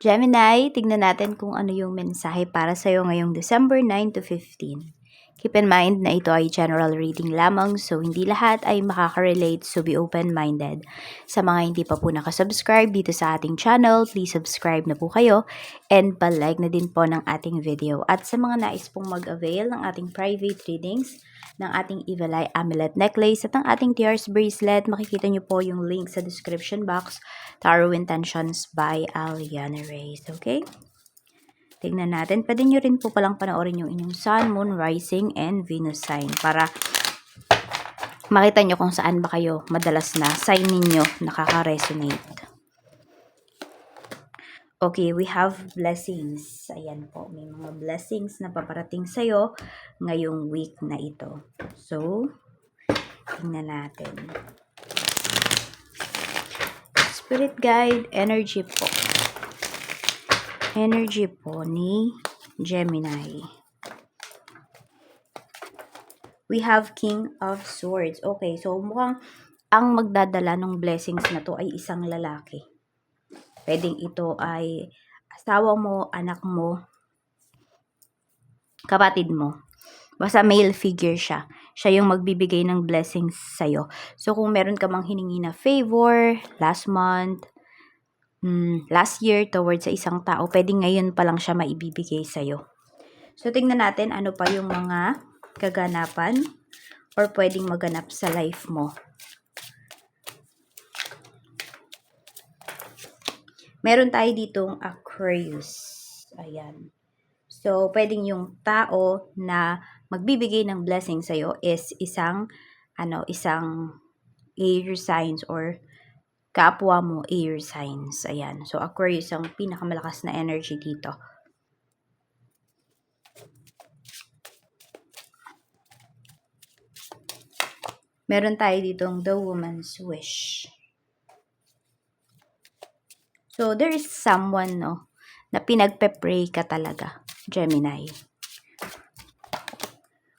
Gemini, tignan natin kung ano yung mensahe para sa'yo ngayong December 9 to 15. Keep in mind na ito ay general reading lamang so hindi lahat ay makaka-relate so be open-minded. Sa mga hindi pa po nakasubscribe dito sa ating channel, please subscribe na po kayo and pa-like na din po ng ating video. At sa mga nais pong mag-avail ng ating private readings, ng ating Evil Eye Amulet Necklace at ng ating Tears Bracelet, makikita nyo po yung link sa description box, Tarot Intentions by Aliana Reyes. Okay? Tignan natin. Pwede nyo rin po palang panoorin yung inyong Sun, Moon, Rising, and Venus sign para makita nyo kung saan ba kayo madalas na sign ninyo nakaka-resonate. Okay, we have blessings. Ayan po, may mga blessings na paparating sa'yo ngayong week na ito. So, tingnan natin. Spirit guide, energy po energy po ni Gemini. We have King of Swords. Okay, so mukhang ang magdadala ng blessings na to ay isang lalaki. Pwedeng ito ay asawa mo, anak mo, kapatid mo. Basta male figure siya. Siya yung magbibigay ng blessings sa'yo. So, kung meron ka mang hiningi na favor, last month, mm, last year towards sa isang tao, pwedeng ngayon pa lang siya maibibigay sa'yo. So, tingnan natin ano pa yung mga kaganapan or pwedeng maganap sa life mo. Meron tayo ditong Aquarius. Ayan. So, pwedeng yung tao na magbibigay ng blessing sa'yo is isang, ano, isang air signs or kapwa mo air signs. Ayan. So, Aquarius ang pinakamalakas na energy dito. Meron tayo ditong The Woman's Wish. So, there is someone, no, na pinagpe-pray ka talaga, Gemini.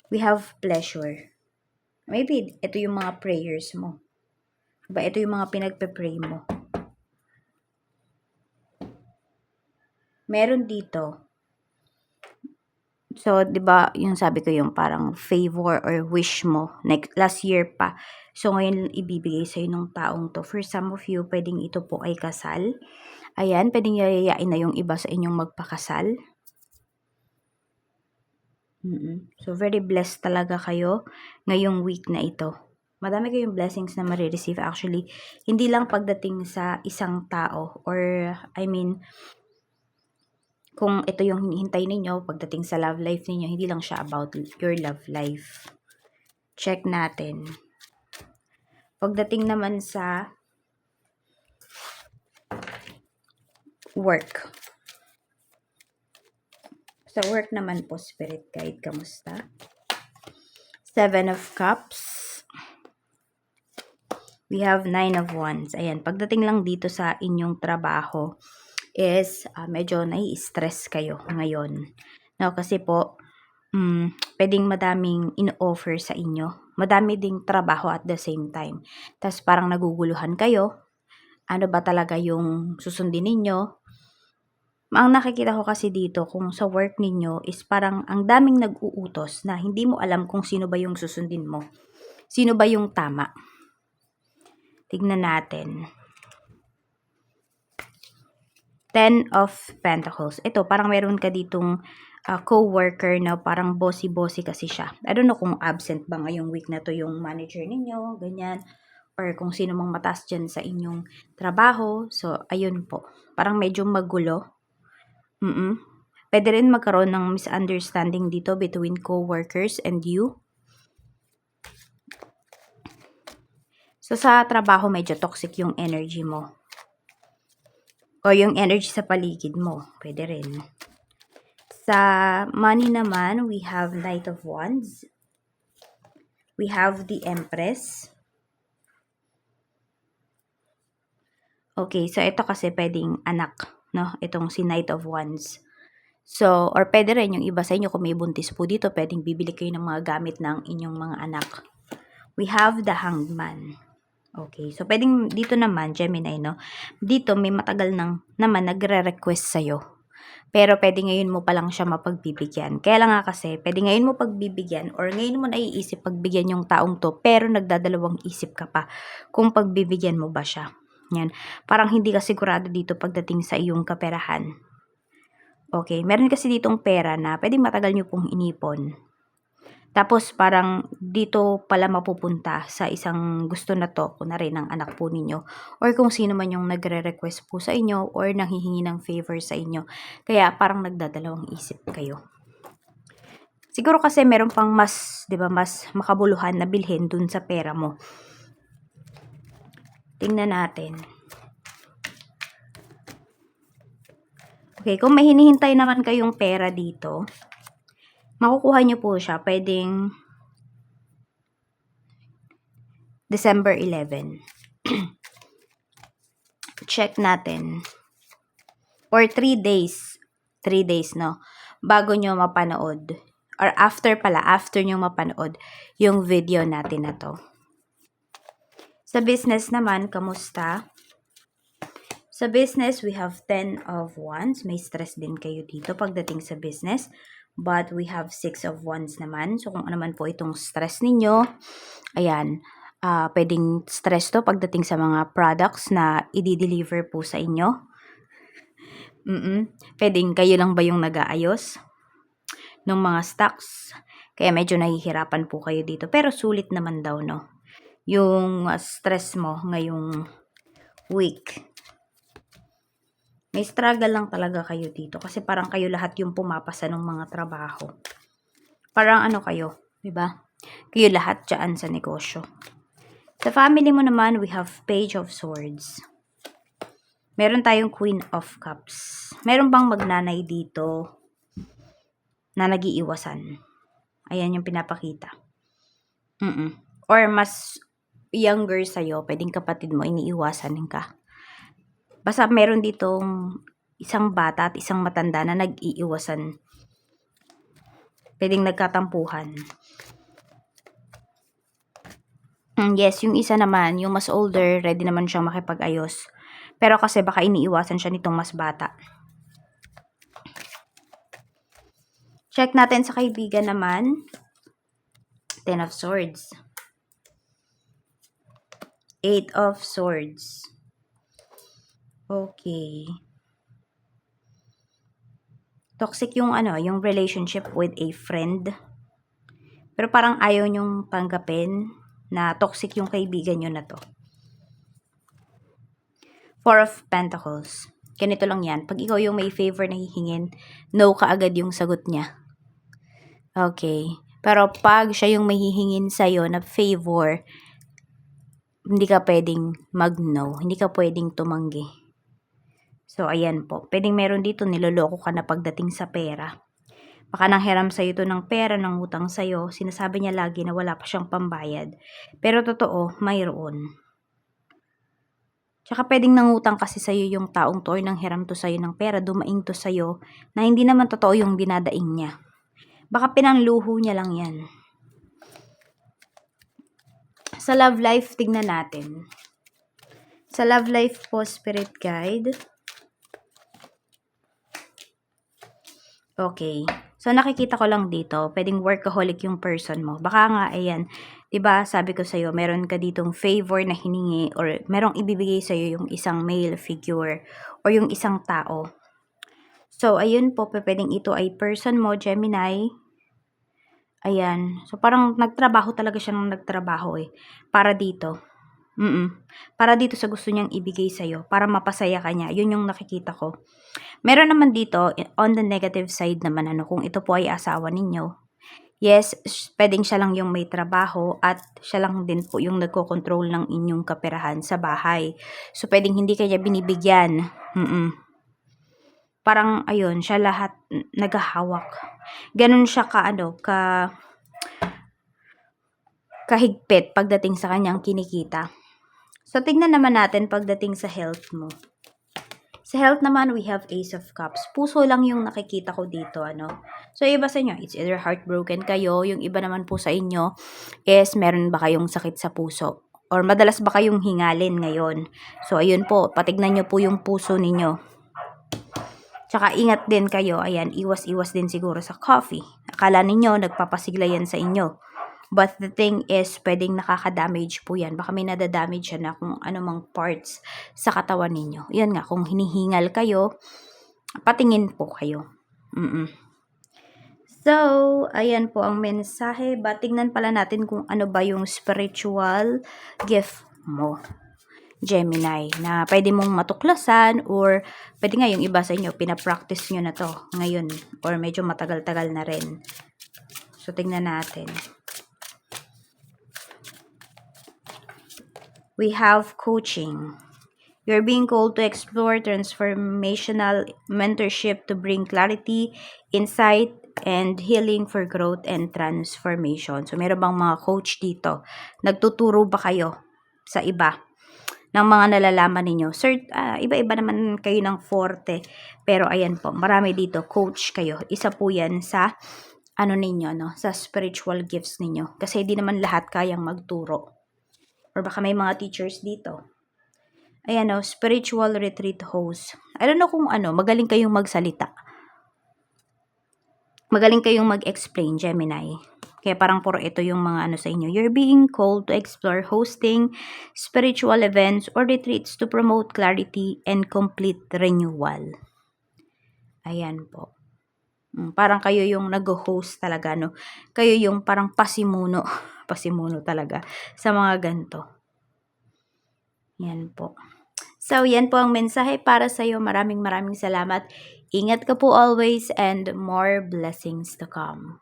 We have pleasure. Maybe, ito yung mga prayers mo. Diba? Ito yung mga pinagpe-pray mo. Meron dito. So, 'di ba, yung sabi ko yung parang favor or wish mo like last year pa. So, ngayon ibibigay sa ng taong to. For some of you, pwedeng ito po ay kasal. Ayan, pwedeng yayayain na yung iba sa inyong magpakasal. Mm-mm. So, very blessed talaga kayo ngayong week na ito madami kayong blessings na marireceive actually. Hindi lang pagdating sa isang tao or I mean, kung ito yung hinihintay ninyo pagdating sa love life ninyo, hindi lang siya about your love life. Check natin. Pagdating naman sa work. Sa work naman po, Spirit Guide, kamusta? Seven of Cups. We have nine of wands. Ayan, pagdating lang dito sa inyong trabaho is uh, medyo nai-stress kayo ngayon. No, kasi po, um, pwedeng madaming in-offer sa inyo. Madami ding trabaho at the same time. Tapos parang naguguluhan kayo. Ano ba talaga yung susundin ninyo? Ang nakikita ko kasi dito kung sa work ninyo is parang ang daming nag-uutos na hindi mo alam kung sino ba yung susundin mo. Sino ba yung tama. Tignan natin. Ten of Pentacles. Ito, parang meron ka ditong uh, co-worker na parang bossy-bossy kasi siya. I don't know kung absent ba ngayong week na to yung manager ninyo, ganyan. Or kung sino mang matas dyan sa inyong trabaho. So, ayun po. Parang medyo magulo. Mm, -mm. Pwede rin magkaroon ng misunderstanding dito between co-workers and you. So, sa trabaho, medyo toxic yung energy mo. O yung energy sa paligid mo. Pwede rin. Sa money naman, we have Knight of Wands. We have the Empress. Okay, so ito kasi pwedeng anak, no? Itong si Knight of Wands. So, or pwede rin yung iba sa inyo kung may buntis po dito, pwedeng bibili kayo ng mga gamit ng inyong mga anak. We have the Hanged Man. Okay, so pwedeng dito naman, Gemini, no? Dito may matagal nang naman nagre-request sa'yo. Pero pwede ngayon mo pa lang siya mapagbibigyan. Kaya lang nga kasi, pwede ngayon mo pagbibigyan or ngayon mo naiisip pagbigyan yung taong to, pero nagdadalawang isip ka pa kung pagbibigyan mo ba siya. Yan. Parang hindi ka sigurado dito pagdating sa iyong kaperahan. Okay, meron kasi ditong pera na pwede matagal nyo pong inipon. Tapos parang dito pala mapupunta sa isang gusto na to, kunwari ng anak po ninyo, or kung sino man yung nagre-request po sa inyo, or nanghihingi ng favor sa inyo. Kaya parang nagdadalawang isip kayo. Siguro kasi meron pang mas, 'di ba, mas makabuluhan na bilhin dun sa pera mo. Tingnan natin. Okay, kung may hinihintay naman kayong pera dito, makukuha nyo po siya pwedeng December 11. Check natin. Or 3 days. 3 days, no? Bago nyo mapanood. Or after pala, after nyo mapanood yung video natin na to. Sa business naman, kamusta? Sa business, we have 10 of wands. May stress din kayo dito pagdating sa business. But we have 6 of wands naman. So, kung ano man po itong stress ninyo, ayan, uh, pwedeng stress to pagdating sa mga products na i-deliver po sa inyo. Mm-mm. Pwedeng kayo lang ba yung nag-aayos ng mga stocks. Kaya medyo nahihirapan po kayo dito. Pero sulit naman daw, no? Yung uh, stress mo ngayong week. May struggle lang talaga kayo dito kasi parang kayo lahat yung pumapasa ng mga trabaho. Parang ano kayo, 'di ba? Kayo lahat diyan sa negosyo. Sa family mo naman, we have Page of Swords. Meron tayong Queen of Cups. Meron bang magnanay dito na nagiiwasan? Ayan yung pinapakita. Mm-mm. Or mas younger sa'yo, pwedeng kapatid mo, iniiwasan ka. Basta meron ditong isang bata at isang matanda na nag-iiwasan. Pwedeng nagkatampuhan. Mm, yes, yung isa naman, yung mas older, ready naman siyang makipag-ayos. Pero kasi baka iniiwasan siya nitong mas bata. Check natin sa kaibigan naman. Ten of Swords. Eight of Swords. Okay. Toxic yung ano, yung relationship with a friend. Pero parang ayaw nyong tanggapin na toxic yung kaibigan nyo na to. Four of Pentacles. Ganito lang yan. Pag ikaw yung may favor na hihingin, no ka agad yung sagot niya. Okay. Pero pag siya yung may hihingin sa'yo na favor, hindi ka pwedeng mag-no. Hindi ka pwedeng tumanggi. So, ayan po. Pwedeng meron dito, niloloko ka na pagdating sa pera. Baka nanghiram sa'yo ito ng pera, ng utang sa'yo. Sinasabi niya lagi na wala pa siyang pambayad. Pero totoo, mayroon. Tsaka pwedeng nangutang kasi sa'yo yung taong to or nanghiram to sa'yo ng pera, dumaing to sa'yo na hindi naman totoo yung dinadaing niya. Baka pinangluho niya lang yan. Sa love life, tignan natin. Sa love life po, spirit guide. Okay. So, nakikita ko lang dito, pwedeng workaholic yung person mo. Baka nga, ayan, ba sabi ko sa'yo, meron ka ditong favor na hiningi or merong ibibigay sa'yo yung isang male figure or yung isang tao. So, ayun po, pwedeng ito ay person mo, Gemini. Ayan. So, parang nagtrabaho talaga siya ng nagtrabaho eh. Para dito. Mm Para dito sa gusto niyang ibigay sa'yo. Para mapasaya ka niya. Yun yung nakikita ko. Meron naman dito, on the negative side naman, ano, kung ito po ay asawa ninyo, yes, pwedeng siya lang yung may trabaho at siya lang din po yung nagko-control ng inyong kaperahan sa bahay. So, pwedeng hindi kanya binibigyan. Mm-mm. Parang, ayun, siya lahat naghahawak. Ganun siya ka, ano, ka kahigpit pagdating sa kanyang kinikita. So, tignan naman natin pagdating sa health mo. Sa health naman, we have Ace of Cups. Puso lang yung nakikita ko dito, ano. So, iba sa inyo, it's either heartbroken kayo, yung iba naman po sa inyo is meron ba kayong sakit sa puso. or madalas ba kayong hingalin ngayon? So, ayun po, patignan nyo po yung puso ninyo. Tsaka ingat din kayo, ayan, iwas-iwas din siguro sa coffee. Akala ninyo, nagpapasigla yan sa inyo. But the thing is, pwedeng nakaka-damage po yan. Baka may nadadamage yan na kung anumang parts sa katawan ninyo. Yan nga, kung hinihingal kayo, patingin po kayo. Mm-mm. So, ayan po ang mensahe. Ba, tingnan pala natin kung ano ba yung spiritual gift mo. Gemini, na pwede mong matuklasan or pwede nga yung iba sa inyo, pinapractice nyo na to ngayon or medyo matagal-tagal na rin. So, tingnan natin. We have coaching. You're being called to explore transformational mentorship to bring clarity, insight, and healing for growth and transformation. So, meron bang mga coach dito? Nagtuturo ba kayo sa iba ng mga nalalaman ninyo? Sir, ah, iba-iba naman kayo ng forte. Pero ayan po, marami dito, coach kayo. Isa po yan sa ano ninyo, no? Sa spiritual gifts ninyo. Kasi di naman lahat kayang magturo. Or baka may mga teachers dito. Ayan o, spiritual retreat host. I don't know kung ano, magaling kayong magsalita. Magaling kayong mag-explain, Gemini. Kaya parang puro ito yung mga ano sa inyo. You're being called to explore hosting spiritual events or retreats to promote clarity and complete renewal. Ayan po. Mm, Parang kayo yung nag-host talaga, no? Kayo yung parang pasimuno. pasimuno talaga sa mga ganto. Yan po. So, yan po ang mensahe para sa iyo. Maraming maraming salamat. Ingat ka po always and more blessings to come.